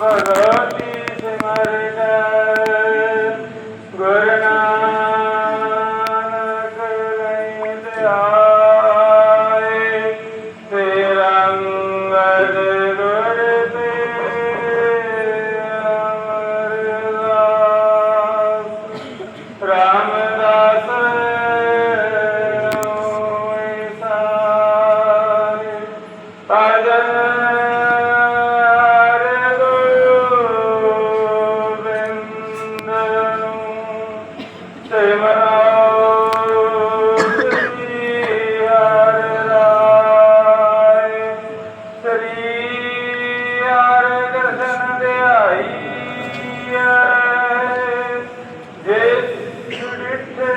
ਭਗਵਤੀ ਸਿਮਰਨ ਗੁਰੂ ਨਾਨਕ ਲਈ ਧਿਆਏ ਤੇਰਾ ਅੰਗਦ ਗੁਰ ਤੇ ਦਰਸ਼ਨ ਧਿਆਈ ਜਿਸ ਡਿਠੇ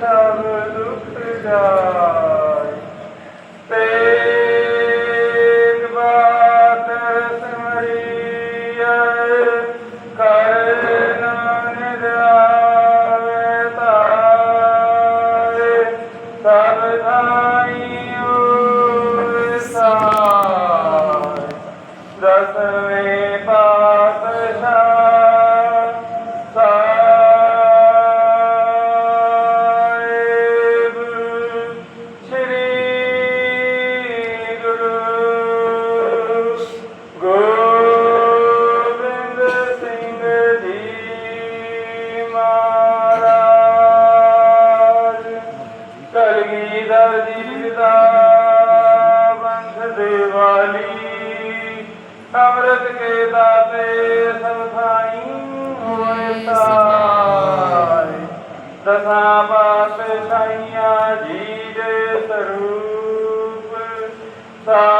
ਸਭ ਦੁਖ ਜਾਏ ਤੇਗ ਬਾਤ ਸਮਰੀਏ ਕਰ ਨਾਨਕ ਆਵੇ ਤਾਰੇ। ਸਭ ਥਾਈਓ ਅੰਮ੍ਰਿਤ ਕੇ ਦਾਤੇ ਸਭ ਥਾਈ ਹੋਏ ਸਾਈ। ਦਸਾਂ ਪਾਤਸ਼ਾਹੀਆਂ ਜੀ ਦੇ ਸਰੂਪ। ਸਾਹਿਬ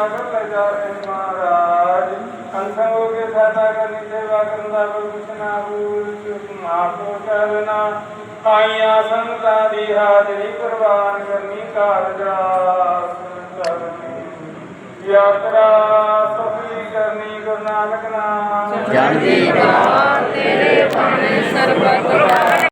ਸੇਵਾ ਕਰ ਲੈ ਜਾ ਰਹੇ ਮਹਾਰਾਜ ਅੰਸੰਗੋ ਕੇ ਸਾਦਾ ਕਰਨੀ ਸੇਵਾ ਕਰਨ ਦਾ। ਕੁਛ ਨਾ ਭੂਲ ਚੁੱਕ ਮਾਫੋ ਕਰਨਾ ਆਈਆਂ ਸੰਤਾਂ ਦੀ ਹਾਜ਼ਰੀ ਪ੍ਰਵਾਨ ਕਰਨੀ ਕਾਰਜਾ ਕਰਨੀ ਯਾਤਰਾ ਸਫਲੀ ਕਰਨੀ ਗੁਰੂ ਨਾਨਕ